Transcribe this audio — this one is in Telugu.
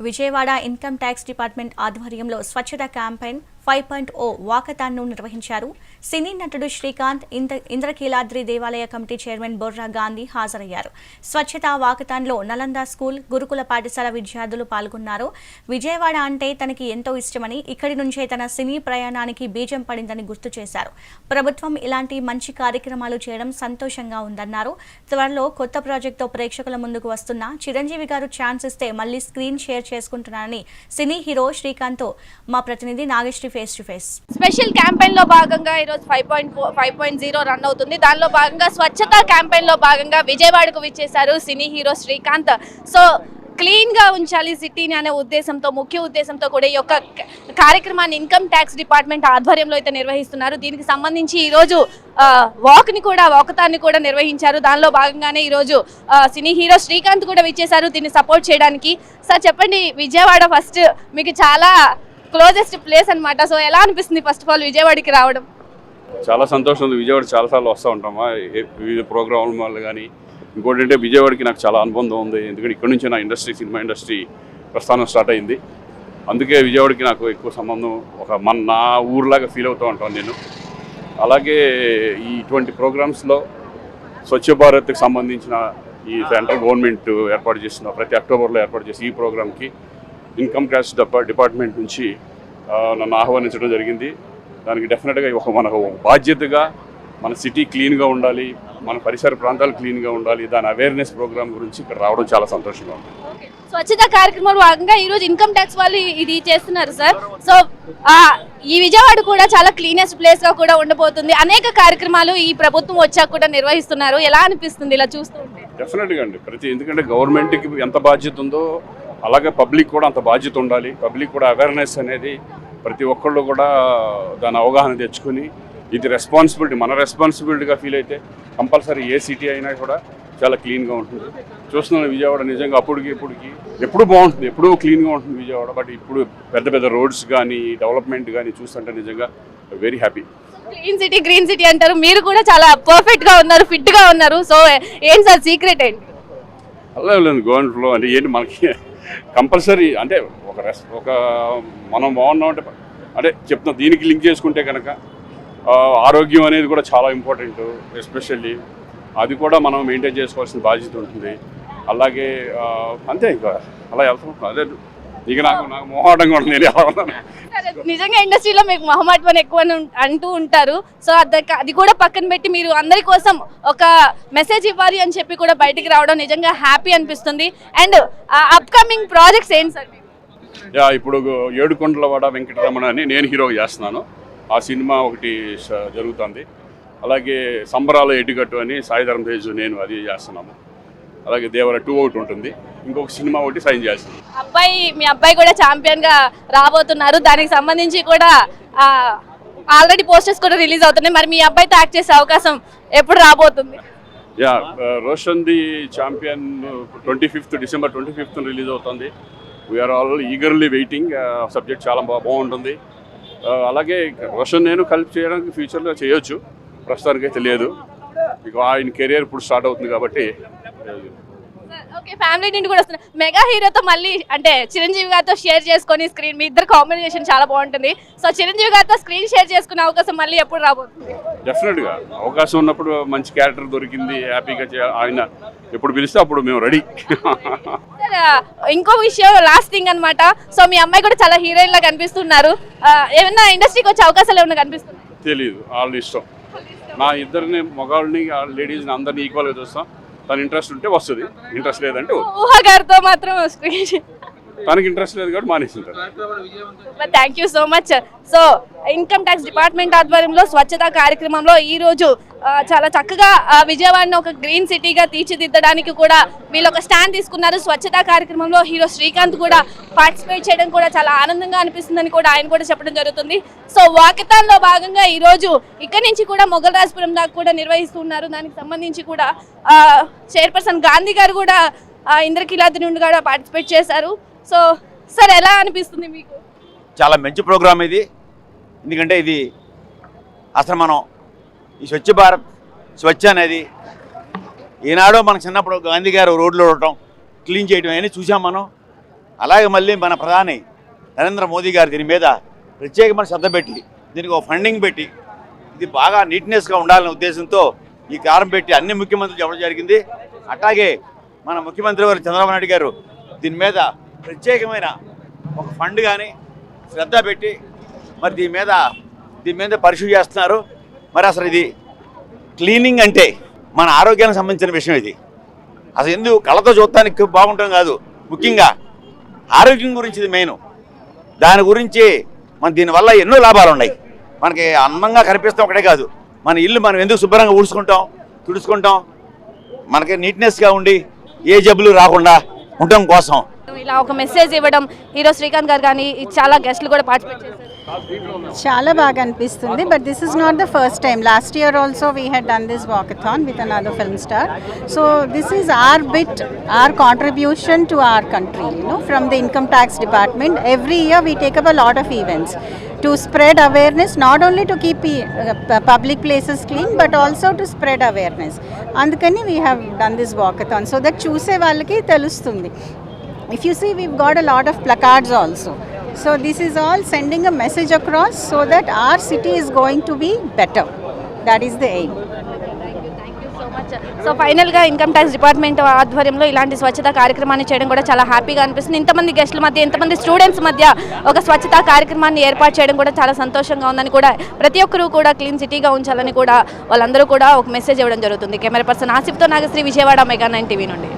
విజయవాడ ఇన్కమ్ ట్యాక్స్ డిపార్ట్మెంట్ ఆధ్వర్యంలో స్వచ్ఛత క్యాంపెయిన్ ఫైవ్ పాయింట్ ఓ వాకథాన్ను నిర్వహించారు. సినీ నటుడు శ్రీకాంత్ ఇంద్ర ఇంద్రకీలాద్రి దేవాలయ కమిటీ చైర్మన్ బొర్రా గాంధీ హాజరయ్యారు. స్వచ్ఛత వాకథాన్లో నలంద స్కూల్ గురుకుల పాఠశాల విద్యార్థులు పాల్గొన్నారు. విజయవాడ అంటే తనకి ఎంతో ఇష్టమని ఇక్కడి నుంచే తన సినీ ప్రయాణానికి బీజం పడిందని గుర్తు చేశారు. ప్రభుత్వం ఇలాంటి మంచి కార్యక్రమాలు చేయడం సంతోషంగా ఉందన్నారు. త్వరలో కొత్త ప్రాజెక్టుతో ప్రేక్షకుల ముందుకు వస్తున్న చిరంజీవి గారు ఛాన్స్ ఇస్తే మళ్ళీ స్క్రీన్ షేర్ చేసుకుంటున్నారని సినీ హీరో శ్రీకాంత్ మా ప్రతినిధి Nagasri face to face. Special క్యాంపెయిన్లో భాగంగా ఈరోజు five point five point zero run అవుతుంది. దానిలో భాగంగా స్వచ్ఛత క్యాంపెయిన్లో భాగంగా విజయవాడకు విచ్చేశారు సినీ హీరో శ్రీకాంత్. సో క్లీన్గా ఉంచాలి సిటీని అనే ఉద్దేశంతో ముఖ్య ఉద్దేశంతో కూడా ఈ యొక్క కార్యక్రమాన్ని ఇన్కమ్ ట్యాక్స్ డిపార్ట్మెంట్ ఆధ్వర్యంలో అయితే నిర్వహిస్తున్నారు. దీనికి సంబంధించి ఈ రోజు వాక్ని కూడా వాకతాన్ని కూడా నిర్వహించారు. దానిలో భాగంగానే ఈరోజు సినీ హీరో శ్రీకాంత్ కూడా విచ్చేశారు దీన్ని సపోర్ట్ చేయడానికి. సార్ చెప్పండి విజయవాడ ఫస్ట్ మీకు చాలా క్లోజెస్ట్ ప్లేస్ అనమాట సో ఎలా అనిపిస్తుంది ఫస్ట్ ఆఫ్ ఆల్ విజయవాడకి రావడం? చాలా సంతోషం ఉంది. విజయవాడ చాలాసార్లు వస్తూ ఉంటామా వివిధ ప్రోగ్రాముల వల్ల కానీ ఇంకోటి అంటే విజయవాడకి నాకు చాలా అనుబంధం ఉంది. ఎందుకంటే ఇక్కడ నుంచి నా ఇండస్ట్రీ సినిమా ఇండస్ట్రీ ప్రస్థానం స్టార్ట్ అయింది. అందుకే విజయవాడకి నాకు ఎక్కువ సంబంధం ఒక మన నా ఊర్లాగా ఫీల్ అవుతూ ఉంటాను నేను. అలాగే ఈ ఇటువంటి ప్రోగ్రామ్స్లో స్వచ్ఛ భారత్కి సంబంధించిన ఈ సెంట్రల్ గవర్నమెంట్ ఏర్పాటు చేసిన ప్రతి అక్టోబర్లో ఏర్పాటు చేసి ఈ ప్రోగ్రామ్కి ఇన్కమ్ ట్యాక్స్ డిపార్ట్మెంట్ నుంచి నన్ను ఆహ్వానించడం జరిగింది. దానికి డెఫినెట్గా ఒక మన బాధ్యతగా మన సిటీ క్లీన్గా ఉండాలి మన పరిసర ప్రాంతాలు క్లీన్గా ఉండాలి దాని అవేర్నెస్ ప్రోగ్రామ్ గురించి ఇక్కడ రావడం చాలా సంతోషంగా ఉంది. స్వచ్ఛత కార్యక్రమంలో భాగంగా ఈ రోజు ఇన్కమ్ ట్యాక్స్ వాళ్ళు ఇది చేస్తున్నారు సార్. సో ఈ విజయవాడ కూడా చాలా క్లీనెస్ట్ ప్లేస్గా కూడా ఉండబోతుంది. అనేక కార్యక్రమాలు ఈ ప్రభుత్వం వచ్చాక కూడా నిర్వహిస్తున్నారు. ఎలా అనిపిస్తుంది ఇలా చూస్తూ ఉంటే? డెఫినెట్గా అండి. ప్రతి ఎందుకంటే గవర్నమెంట్కి ఎంత బాధ్యత ఉందో అలాగే పబ్లిక్ కూడా అంత బాధ్యత ఉండాలి. పబ్లిక్ కూడా అవేర్నెస్ అనేది ప్రతి ఒక్కళ్ళు కూడా దాని అవగాహన తెచ్చుకొని ఇది రెస్పాన్సిబిలిటీ మన రెస్పాన్సిబిలిటీగా ఫీల్ అయితే కంపల్సరీ ఏ సిటీ అయినా కూడా చాలా క్లీన్గా ఉంటుంది. చూస్తున్నాను విజయవాడ నిజంగా అప్పటికి ఇప్పటికి ఎప్పుడు బాగుంటుంది. ఎప్పుడూ క్లీన్గా ఉంటుంది విజయవాడ. బట్ ఇప్పుడు పెద్ద పెద్ద రోడ్స్ కానీ డెవలప్మెంట్ కానీ చూస్తుంటే నిజంగా very happy clean city green city అంటారు. మీరు కూడా చాలా పర్ఫెక్ట్గా ఉన్నారు ఫిట్గా ఉన్నారు. సో ఏంటి సార్ సీక్రెట్ ఏంటి? అలా లేదు. గవర్నమెంట్ ఫ్లో అంటే ఏంటి మనకి కంపల్సరీ అంటే ఒక రెస్ ఒక మనం బాగున్నాం అంటే అంటే చెప్తున్నా దీనికి లింక్ చేసుకుంటే కనుక ఆరోగ్యం అనేది కూడా చాలా ఇంపార్టెంట్ ఎస్పెషల్లీ. అది కూడా మనం మెయింటైన్ చేసుకోవాల్సిన బాధ్యత ఉంటుంది. అలాగే అంతే ఇంకా. అలా వెళ్తాం. అదే. ఇక నాకు నాకు మోహాటంగా ఉంటుంది నేను ఎలా ఉన్నాను సరే, నిజంగా ఇండస్ట్రీలో మీకు మొహమాటం ఎక్కువ అని ఉం- అంటూ ఉంటారు. సో అది అది కూడా పక్కన పెట్టి మీరు అందరి కోసం ఒక మెసేజ్ ఇవ్వాలి అని చెప్పి కూడా బయటికి రావడం నిజంగా హ్యాపీ అనిపిస్తుంది. అండ్ అప్కమింగ్ ప్రాజెక్ట్స్ ఏంటి సార్ మీకు? యా ఇప్పుడు ఏడుకొండలవాడ వెంకటరమణ అని నేను హీరో చేస్తున్నాను. ఆ సినిమా ఒకటి స- జరుగుతుంది. అలాగే సంబరాల ఎటుగట్టు అని సాయిధరం తేజు నేను అది చేస్తున్నాము. అలాగే దేవర టూ ఒకటి ఉంటుంది. ఇంకొక సినిమా ఒకటి సైన్ చేస్తున్నాను అబ్బాయి మీ అబ్బాయి కూడా ఛాంపియన్గా రాబోతున్నారు. దానికి సంబంధించి కూడా ఆల్రెడీ పోస్టర్స్ కూడా రిలీజ్ అవుతున్నాయి. మరి మీ అబ్బాయితో యాక్ట్ చేసే అవకాశం ఎప్పుడు రాబోతుంది? Yeah Roshan the champion twenty fifth December twenty fifth release అవుతుంది. We are all eagerly waiting subject చాలా బాగుంటుంది. అలాగే రోషన్ నేను కలిపి చేయడానికి ఫ్యూచర్లో చేయొచ్చు. ప్రస్తుతానికి అయితే లేదు. ఇక ఆయన కెరియర్ ఇప్పుడు స్టార్ట్ అవుతుంది కాబట్టి ఓకే ఫ్యామిలీ నుండి కూడా వస్తున్నారు మెగా హీరోతో మళ్ళీ అంటే చిరంజీవి గారితో షేర్ చేసుకొని స్క్రీన్ మీ ఇద్దరు కాంబినేషన్ చాలా బాగుంటుంది. సో చిరంజీవి గారితో స్క్రీన్ షేర్ చేసుకునే అవకాశం మళ్ళీ ఎప్పుడు రాబోతుంది? డెఫినెట్గా అవకాశం ఉన్నప్పుడు మంచి క్యారెక్టర్ దొరికింది హ్యాపీగా ఆయన ఎప్పుడు పిలిస్తే అప్పుడు మేము రెడీ సార్, ఇంకో విషయం లాస్ట్ థింగ్ అన్నమాట. సో మీ అమ్మాయి కూడా చాలా హీరోయిన్ లా కనిపిస్తున్నారు. ఆ, ఏమన్నా ఇండస్ట్రీకి వచ్చే అవకాశాలు ఏమైనా కనిపిస్తున్నాయి? తెలియదు వాళ్ళ ఇష్టం. నా ఇద్దరిని మగవాళ్ళని లేడీస్ని అందరినీ ఈక్వల్గా చూస్తాం. తన ఇంట్రెస్ట్ ఉంటే వస్తుంది ఇంట్రెస్ట్ లేదంటే వద్దు. ఊహ గారితో మాత్రం స్క్రీన్ తనకి ఇంట్రెస్ట్ లేదు కాబట్టి మానేసింటారు thank you so much so income tax department ఆధ్వర్యంలో స్వచ్ఛత కార్యక్రమంలో ఈ రోజు చాలా చక్కగా విజయవాడను ఒక గ్రీన్ సిటీగా తీర్చిదిద్దడానికి కూడా వీళ్ళు ఒక స్టాండ్ తీసుకున్నారు. స్వచ్ఛత కార్యక్రమంలో హీరో శ్రీకాంత్ కూడా పార్టిసిపేట్ చేయడం కూడా చాలా ఆనందంగా అనిపిస్తుందని కూడా ఆయన కూడా చెప్పడం జరుగుతుంది. సో వాకథాన్లో భాగంగా ఈ రోజు ఇక్కడి నుంచి కూడా మొగల్రాజపురం దాకా కూడా నిర్వహిస్తున్నారు దానికి సంబంధించి కూడా చైర్పర్సన్ గాంధీ గారు కూడా ఇంద్రకీలాద్రి నుండి కూడా పార్టిసిపేట్ చేశారు. సో సార్ ఎలా అనిపిస్తుంది మీకు? చాలా మంచి ప్రోగ్రామ్ ఇది. ఎందుకంటే ఇది అసలు మనం ఈ స్వచ్ఛ భారత్ స్వచ్ఛ అనేది ఈనాడో మన చిన్నప్పుడు గాంధీ గారు రోడ్లు ఉండటం క్లీన్ చేయడం అని చూసాం మనం. అలాగే మళ్ళీ మన ప్రధాని నరేంద్ర మోదీ గారు దీని మీద ప్రత్యేకమైన శ్రద్ధ పెట్టి దీనికి ఒక ఫండింగ్ పెట్టి ఇది బాగా నీట్నెస్గా ఉండాలనే ఉద్దేశంతో ఈ కారం పెట్టి అన్ని ముఖ్యమంత్రులు చెప్పడం జరిగింది. అట్లాగే మన ముఖ్యమంత్రి వారు చంద్రబాబు నాయుడు గారు దీని మీద ప్రత్యేకమైన ఒక ఫండ్ కానీ శ్రద్ధ పెట్టి మరి దీని మీద దీని మీద పరిశీలి చేస్తున్నారు. మరి అసలు ఇది క్లీనింగ్ అంటే మన ఆరోగ్యానికి సంబంధించిన విషయం ఇది. అసలు ఎందుకు కళ్ళతో చూడటానికి బాగుంటాం కాదు. ముఖ్యంగా ఆరోగ్యం గురించి ఇది మెయిన్. దాని గురించి మన దీనివల్ల ఎన్నో లాభాలు ఉన్నాయి. మనకి అందంగా కనిపిస్తాం ఒకటే కాదు. మన ఇల్లు మనం ఎందుకు శుభ్రంగా ఊడ్చుకుంటాం తుడుచుకుంటాం? మనకి నీట్నెస్గా ఉండి ఏ జబ్బులు రాకుండా ఉండటం కోసం ఇలా ఒక మెసేజ్ ఇవ్వడం హీరో శ్రీకాంత్ గారు కానీ చాలా గెస్ట్లు కూడా పార్టిసిపేట్ చేశారు. చాలా బాగా అనిపిస్తుంది but this is not the first time last year also we had done this walkathon with another film star so this is our bit our contribution to our country you know from the income tax department every year we take up a lot of events to spread awareness not only to keep public places clean but also to spread awareness అందుకని we have done this walkathon so that చూసే వాళ్ళకి తెలుస్తుంది. If you see we've got a lot of placards also. So this is all sending a message across so that our city is going to be better. That is the aim. So ఫైనల్గా ఇన్కమ్ ట్యాక్స్ డిపార్ట్మెంట్ ఆధ్వర్యంలో ఇలాంటి స్వచ్ఛత కార్యక్రమాన్ని చేయడం కూడా చాలా హ్యాపీగా అనిపిస్తుంది. ఇంతమంది గెస్టుల మధ్య ఇంతమంది స్టూడెంట్స్ మధ్య ఒక స్వచ్ఛత కార్యక్రమాన్ని ఏర్పాటు చేయడం కూడా చాలా సంతోషంగా ఉందని కూడా ప్రతి ఒక్కరూ కూడా క్లీన్ సిటీగా ఉంచాలని కూడా వాళ్ళందరూ కూడా ఒక మెసేజ్ ఇవ్వడం జరుగుతుంది. Camera person ఆసిఫ్తో Nagasri Vijayawada mega nine TV నుండి.